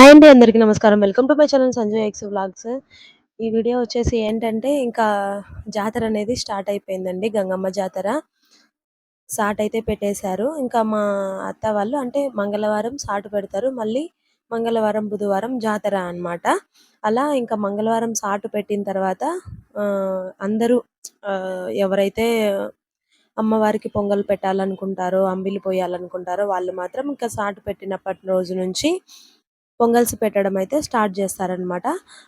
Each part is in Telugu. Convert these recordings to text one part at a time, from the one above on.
హాయ్ అండి అందరికీ నమస్కారం. Welcome to my channel Sanjay X blogs ఈ వీడియో వచ్చేసి ఏంటంటే ఇంకా జాతర అనేది స్టార్ట్ అయిపోయిందండి గంగమ్మ జాతర. సాట్ అయితే పెట్టేశారు. ఇంకా మా అత్త వాళ్ళు అంటే మంగళవారం సాట్ పెడతారు. మళ్ళీ మంగళవారం బుధవారం జాతర అనమాట అలా ఇంకా మంగళవారం సాటు పెట్టిన తర్వాత అందరూ ఎవరైతే అమ్మవారికి పొంగల్ పెట్టాలనుకుంటారో అంబిలి పోయాలనుకుంటారో వాళ్ళు మాత్రం ఇంకా సాటు పెట్టినప్పటి రోజు నుంచి పొంగల్స్ పెట్టడం అయితే స్టార్ట్ చేస్తారనమాట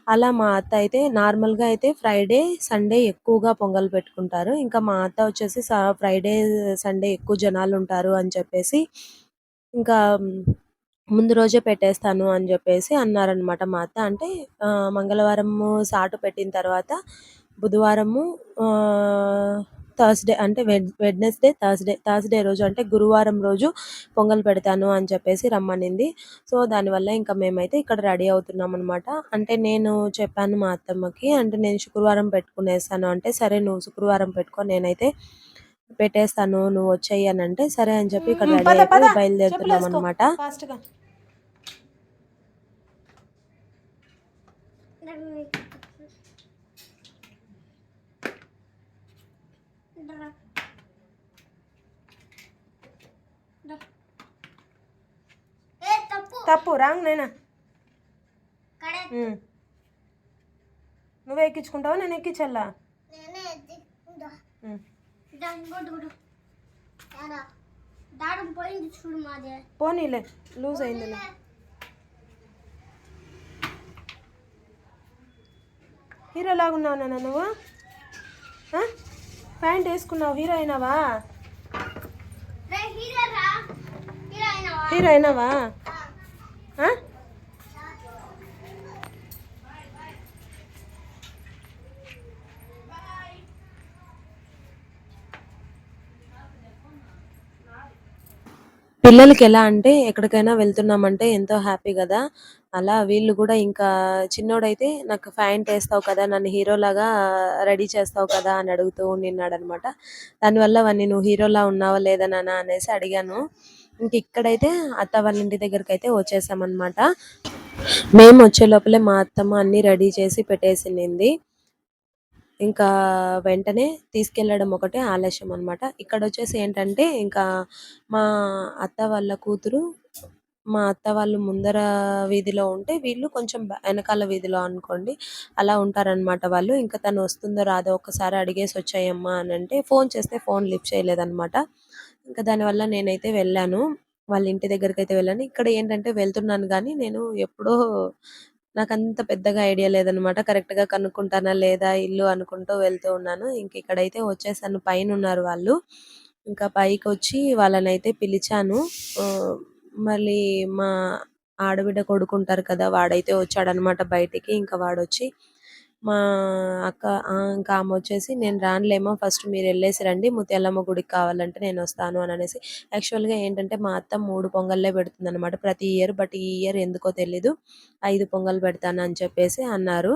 అలా మా అత్త అయితే నార్మల్గా అయితే ఫ్రైడే సండే ఎక్కువగా పొంగల్ పెట్టుకుంటారు. ఇంకా మా అత్త వచ్చేసి ఫ్రైడే సండే ఎక్కువ జనాలు ఉంటారు అని చెప్పేసి ఇంకా ముందు రోజే పెట్టేస్తాను అని చెప్పేసి అన్నారనమాట మా అత్త. అంటే మంగళవారము సాటు పెట్టిన తర్వాత బుధవారము థర్స్డే అంటే వెడ్ వెడ్నెస్డే థర్స్డే థర్స్డే రోజు అంటే గురువారం రోజు పొంగల్ పెడతాను అని చెప్పేసి రమ్మనింది. సో దానివల్ల ఇంకా మేమైతే ఇక్కడ రెడీ అవుతున్నాం అనమాట అంటే నేను చెప్పాను మా అత్తమ్మకి అంటే నేను శుక్రవారం పెట్టుకునేస్తాను అంటే సరే నువ్వు శుక్రవారం పెట్టుకో నేనైతే పెట్టేస్తాను నువ్వు వచ్చేయి అని అంటే సరే అని చెప్పి ఇక్కడ రెడీ అయిపోయి బయలుదేరుతున్నాం అనమాట ఫాస్ట్గా ఏ తప్పు. రాంగ్ నేనా. నువ్వే ఎక్కించుకుంటావా? నేను ఎక్కించల్లా పోనీలే లూజ్ అయిందిలే. హీరో లాగున్నావు నాన్న నువ్వు? ప్యాంట్ వేసుకున్నావు హీరో అయినావా? హీరో అయినావా? పిల్లలకి ఎలా అంటే ఎక్కడికైనా వెళ్తున్నామంటే ఎంతో హ్యాపీ కదా. అలా వీళ్ళు కూడా ఇంకా చిన్నోడైతే నాకు ఫ్యాంట్ వేస్తావు కదా నన్ను హీరో లాగా రెడీ చేస్తావు కదా అని అడుగుతూ నిన్నాడు అనమాట దానివల్ల వాడిని నువ్వు హీరోలా ఉన్నావా లేదా నాన్న అనేసి అడిగాను. ఇంక ఇక్కడైతే అత్త వాళ్ళ ఇంటి దగ్గరికి అయితే వచ్చేసామన్నమాట. మేము వచ్చే లోపలే మా అత్తమ్మ అన్ని రెడీ చేసి పెట్టేసింది. ఇంకా వెంటనే తీసుకెళ్ళడం ఒకటే ఆలస్యం అన్నమాట. ఇక్కడ వచ్చేసి ఏంటంటే ఇంకా మా అత్త వాళ్ళ కూతురు మా అత్త వాళ్ళు ముందర వీధిలో ఉంటే వీళ్ళు కొంచెం వెనకాల వీధిలో అనుకోండి అలా ఉంటారన్నమాట వాళ్ళు. ఇంకా తను వస్తుందో రాదో ఒకసారి అడిగేసి వచ్చాయమ్మా అని అంటే ఫోన్ చేస్తే ఫోన్ లిఫ్ట్ చేయలేదన్నమాట. ఇంకా దానివల్ల నేనైతే వెళ్ళాను. వాళ్ళ ఇంటి దగ్గరికి అయితే వెళ్ళాను. ఇక్కడ ఏంటంటే వెళ్తున్నాను కానీ నేను ఎప్పుడో నాకు అంత పెద్దగా ఐడియా లేదనమాట కరెక్ట్గా కనుక్కుంటానా లేదా ఇల్లు అనుకుంటూ వెళ్తూ ఉన్నాను. ఇంక ఇక్కడైతే వచ్చేసాను. పైన ఉన్నారు వాళ్ళు. ఇంకా పైకి వచ్చి వాళ్ళని అయితే పిలిచాను మళ్ళీ మా ఆడబిడ్డ కొడుకుంటారు కదా వాడైతే వచ్చాడనమాట బయటికి. ఇంకా వాడొచ్చి మా అక్క ఆ, ఇంకా ఆమె వచ్చేసి నేను రానులేమో ఫస్ట్ మీరు వెళ్ళేసి రండి ముత్యాలమ్మ గుడికి కావాలంటే నేను వస్తాను అని అనేసి యాక్చువల్ గా ఏంటంటే మా అత్త మూడు పొంగల్లే పెడుతుంది అనమాట ప్రతి ఇయర్ బట్ ఈ ఇయర్ ఎందుకో తెలీదు ఐదు పొంగల్ పెడతాను అని చెప్పేసి అన్నారు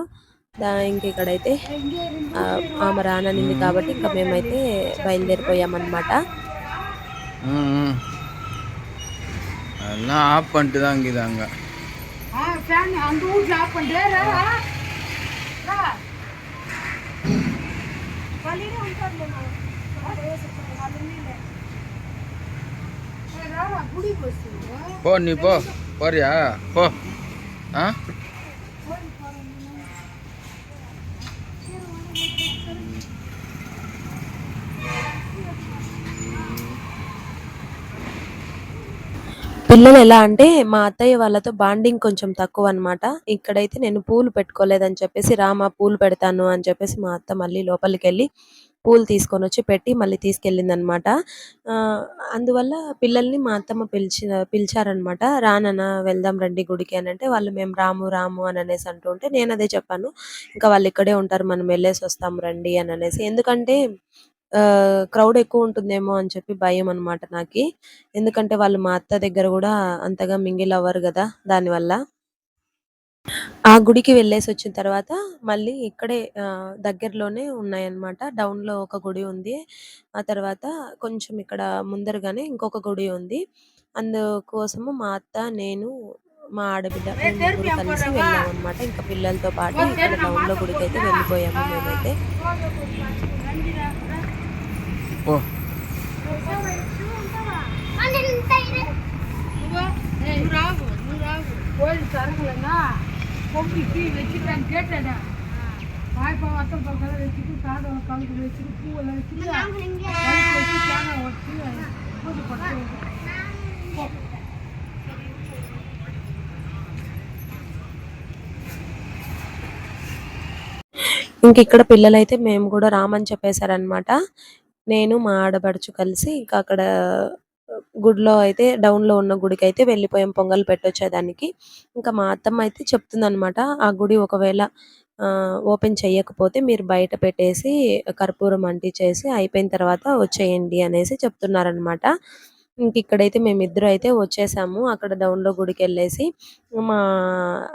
దా ఇంక ఇక్కడైతే ఆ, ఆమె రాననింది కాబట్టి ఇంకా మేమైతే బయలుదేరిపోయామన్నమాట ம் எல்லாம் ஆஃப் பண்ணிட்டு தான் இங்குதாங்க ఫ్యాన్ போ நீ போ போறியா போ ஆ పిల్లలు ఎలా అంటే మా అత్తయ్య వాళ్ళతో బాండింగ్ కొంచెం తక్కువ అనమాట ఇక్కడైతే నేను పూలు పెట్టుకోలేదని చెప్పేసి రామా పూలు పెడతాను అని చెప్పేసి మా అత్త మళ్ళీ లోపలికి వెళ్ళి పూలు తీసుకొని వచ్చి పెట్టి మళ్ళీ తీసుకెళ్ళింది అనమాట అందువల్ల పిల్లల్ని మా అత్తమ్మ పిలిచి పిలిచారనమాట రానన్న వెళ్దాం రండి గుడికి అని అంటే వాళ్ళు మేము రాము రాము అని అనేసి అంటుంటే నేను అదే చెప్పాను. ఇంకా వాళ్ళు ఇక్కడే ఉంటారు మనం వెళ్ళేసి వస్తాం రండి అని అనేసి. ఎందుకంటే క్రౌడ్ ఎక్కువ ఉంటుందేమో అని చెప్పి భయం అన్నమాట నాకి. ఎందుకంటే వాళ్ళు మా అత్త దగ్గర కూడా అంతగా మింగిల్ అవ్వరు కదా దానివల్ల. ఆ గుడికి వెళ్ళేసి వచ్చిన తర్వాత మళ్ళీ ఇక్కడే దగ్గరలోనే ఉన్నాయన్నమాట. డౌన్లో ఒక గుడి ఉంది. ఆ తర్వాత కొంచెం ఇక్కడ ముందరగానే ఇంకొక గుడి ఉంది. అందుకోసము మా అత్త నేను మా ఆడబిడ్డ మేము ముగ్గురు కలిసి వెళ్ళాం అనమాట ఇంకా పిల్లలతో పాటు ఇక్కడ టౌన్లో గుడికి అయితే వెళ్ళిపోయాము మేమైతే. పో. మళ్ళీ ఇంత ఇదే ఇంక ఇక్కడ పిల్లలైతే మేము కూడా రామని చెప్పేశారనమాట నేను మా ఆడపడుచు కలిసి ఇంకా అక్కడ గుడిలో అయితే డౌన్లో ఉన్న గుడికి అయితే వెళ్ళిపోయాం పొంగల్ పెట్టొచ్చేదానికి. ఇంకా మా అత్తమ్మ అయితే చెప్తుందనమాట ఆ గుడి ఒకవేళ ఓపెన్ చేయకపోతే మీరు బయట పెట్టేసి కర్పూరం అంటించేసి అయిపోయిన తర్వాత వచ్చేయండి అనేసి చెప్తున్నారనమాట ఇంక ఇక్కడైతే మేమిద్దరు అయితే వచ్చేసాము అక్కడ డౌన్లో గుడికి వెళ్ళేసి మా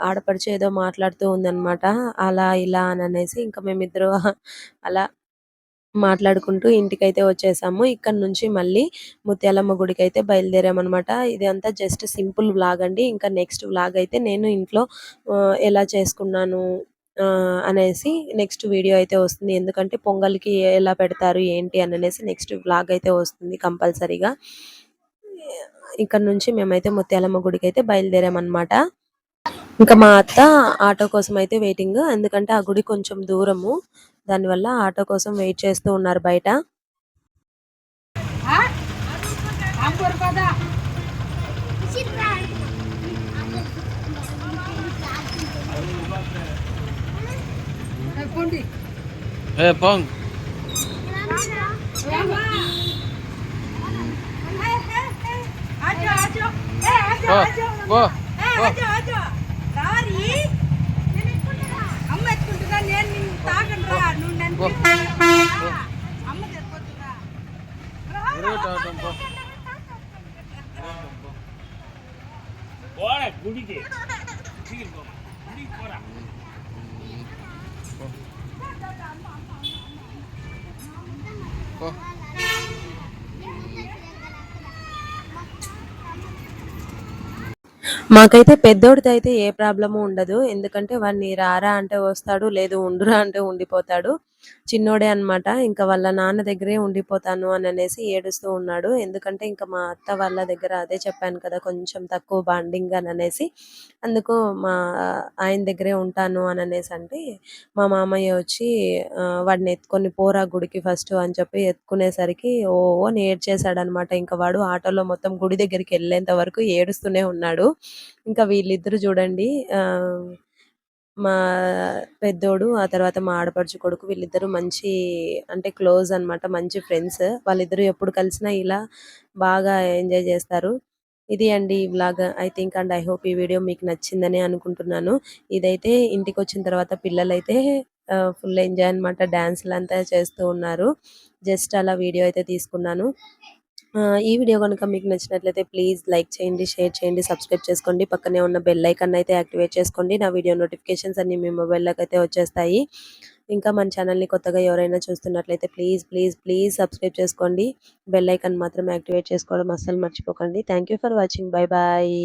ఆడపడుచు ఏదో మాట్లాడుతూ ఉందన్నమాట అలా ఇలా అని అనేసి ఇంకా మేమిద్దరు అలా మాట్లాడుకుంటూ ఇంటికైతే వచ్చేసాము. ఇక్కడ నుంచి మళ్ళీ ముత్యాలమ్మ గుడికి అయితే బయలుదేరామన్నమాట. ఇది అంతా జస్ట్ సింపుల్ వ్లాగ్ అండి. ఇంకా నెక్స్ట్ వ్లాగ్ అయితే నేను ఇంట్లో ఎలా చేసుకున్నాను అనేసి నెక్స్ట్ వీడియో అయితే వస్తుంది. ఎందుకంటే పొంగల్కి ఎలా పెడతారు ఏంటి అని అనేసి నెక్స్ట్ వ్లాగ్ అయితే వస్తుంది కంపల్సరీగా. ఇక్కడ నుంచి మేమైతే ముత్యాలమ్మ గుడికి అయితే బయలుదేరామన్నమాట. ఇంకా మా అత్త ఆటో కోసం అయితే వెయిటింగ్ ఎందుకంటే ఆ గుడి కొంచెం దూరము. దానివల్ల ఆటో కోసం వెయిట్ చేస్తూ ఉన్నారు బయట. పో పో నేను నిన్ను తాగను రా నువ్వు నన్ను పో. తీసుకురా. అమ్మ తెచ్చుకుంటుందా ఇరుగుతావటం పో పో మాకైతే పెద్దోడితో అయితే ఏ ప్రాబ్లము ఉండదు. ఎందుకంటే వాడిని రారా అంటే వస్తాడు లేదు ఉండురా అంటే ఉండిపోతాడు. చిన్నోడే అనమాట ఇంకా వాళ్ళ నాన్న దగ్గరే ఉండిపోతాను అని అనేసి ఏడుస్తూ ఉన్నాడు. ఎందుకంటే ఇంకా మా అత్త వాళ్ళ దగ్గర అదే చెప్పాను కదా కొంచెం తక్కువ బాండింగ్ అని అనేసి. అందుకు మా ఆయన దగ్గరే ఉంటాను అని అనేసి అంటే మా మామయ్య వచ్చి వాడిని ఎత్తుకొని పోరా గుడికి ఫస్ట్ అని చెప్పి ఎత్తుకునేసరికి ఓ నేడ్చేశాడు అనమాట ఇంకా వాడు ఆటోలో మొత్తం గుడి దగ్గరికి వెళ్ళేంత వరకు ఏడుస్తూనే ఉన్నాడు. ఇంకా వీళ్ళిద్దరు చూడండి ఆ మా పెద్దోడు ఆ తర్వాత మా ఆడపడుచు కొడుకు వీళ్ళిద్దరూ మంచి అంటే క్లోజ్ అన్నమాట మంచి ఫ్రెండ్స్. వాళ్ళిద్దరూ ఎప్పుడు కలిసినా ఇలా బాగా ఎంజాయ్ చేస్తారు. ఇది అండి ఈ vlog. I think and I hope ఈ వీడియో మీకు నచ్చిందని అనుకుంటున్నాను. ఇదైతే ఇంటికి వచ్చిన తర్వాత పిల్లలైతే ఫుల్ ఎంజాయ్ అన్నమాట డాన్స్లు అంతా చేస్తూ ఉన్నారు. జస్ట్ అలా వీడియో అయితే తీసుకున్నాను. ఈ వీడియో కనుక మీకు నచ్చినట్లయితే ప్లీజ్ లైక్ చేయండి షేర్ చేయండి సబ్స్క్రైబ్ చేసుకోండి. పక్కనే ఉన్న బెల్ ఐకన్ అయితే యాక్టివేట్ చేసుకోండి. నా వీడియో నోటిఫికేషన్స్ అన్ని మీ మొబైల్లోకి అయితే వచ్చేస్తాయి. ఇంకా మన ఛానల్ని కొత్తగా ఎవరైనా చూస్తున్నట్లయితే ప్లీజ్ ప్లీజ్ ప్లీజ్ సబ్స్క్రైబ్ చేసుకోండి. బెల్ ఐకన్ మాత్రం యాక్టివేట్ చేసుకోవడం అస్సలు మర్చిపోకండి. Thank for watching bye bye